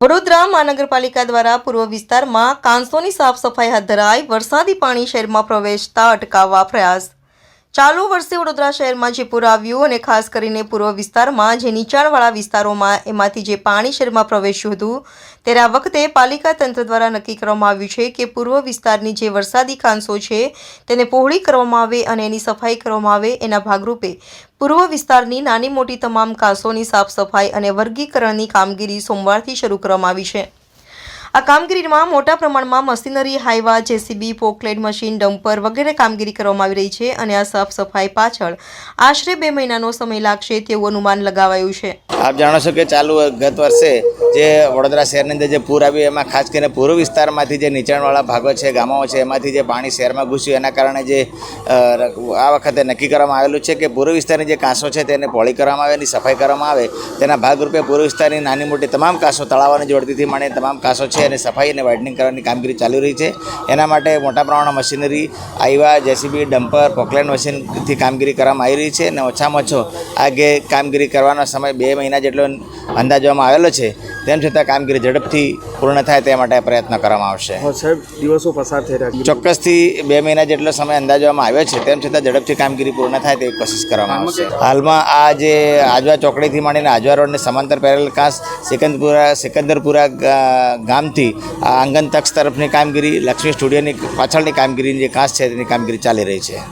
વડોદરા મહાનગરપાલિકા દ્વારા પૂર્વ વિસ્તારમાં કાંસોની સાફ સફાઈ હાથ ધરાઈ વરસાદી પાણી શહેરમાં પ્રવેશતા અટકાવવા પ્રયાસ. ચાલુ વર્ષે વડોદરા શહેરમાં જે પૂર આવ્યું અને ખાસ કરીને પૂર્વ વિસ્તારમાં જે નીચાણવાળા વિસ્તારોમાં એમાંથી જે પાણી શહેરમાં પ્રવેશ્યું હતું, ત્યારે આ વખતે પાલિકા તંત્ર દ્વારા નક્કી કરવામાં આવ્યું છે કે પૂર્વ વિસ્તારની જે વરસાદી કાંસો છે તેને પહોળી કરવામાં આવે અને એની સફાઈ કરવામાં આવે. એના ભાગરૂપે પૂર્વ વિસ્તારની નાની મોટી તમામ કાંસોની સાફ સફાઈ અને વર્ગીકરણની કામગીરી સોમવારથી શરૂ કરવામાં આવી છે. આ કામગીરીમાં મોટા પ્રમાણમાં machinery, Hyva, JCB, Poclain machine, dumper વગેરે કામગીરી કરવામાં આવી રહી છે અને આ સાફ સફાઈ પાછળ આશરે બે મહિનાનો સમય લાગશે તેવું અનુમાન લગાવાયું છે. આપ જાણો છો કે ચાલુ ગત વર્ષે જે વડોદરા શહેરની અંદર જે પૂર આવ્યું, એમાં ખાસ કરીને પૂર્વ વિસ્તારમાંથી જે નીચાણવાળા ભાગો છે ગામો છે, એમાંથી જે પાણી શહેરમાં ઘૂસ્યું, એના કારણે જે આ વખતે નક્કી કરવામાં આવેલું છે કે પૂર્વ વિસ્તારની જે કાંસો છે તેને પોળી કરવામાં આવે એની સફાઈ કરવામાં આવે. તેના ભાગરૂપે પૂર્વ વિસ્તારની નાની મોટી તમામ કાંસો તળાવોની જોડતીથી માંડી તમામ કાંસો છે અને સફાઈ અને વાઇડનિંગ કરવાની કામગીરી ચાલી રહી છે. એના માટે મોટા પ્રમાણમાં મશીનરી આવ્યા જેસીબી ડમ્પર પોકલેન મશીનથી કામગીરી કરવામાં આવી રહી છે અને ઓછામાં ઓછો આગે કામગીરી કરવાનો સમય બે મહિના જેટલો અંદાજવામાં આવેલો છે. તેમ છતાં કામગીરી ઝડપથી પૂર્ણ થાય તે માટે પ્રયત્ન કરવામાં આવશે. સાહેબ દિવસો પસાર થઈ રહ્યા ચોક્કસથી બે મહિના જેટલો સમય અંદાજવામાં આવ્યો છે તેમ છતાં ઝડપથી કામગીરી પૂર્ણ થાય તેવી કોશિશ કરવામાં આવશે. હાલમાં આ જે આજવા ચોકડીથી માંડીને આજવા રોડને સમાંતર પેરેલ કાંસ સિકંદપુરા સિકંદરપુરા ગા- ગામથી આ આંગન તક્ષ તરફની કામગીરી લક્ષ્મી સ્ટુડિયોની પાછળની કામગીરીની જે કાંસ છે તેની કામગીરી ચાલી રહી છે.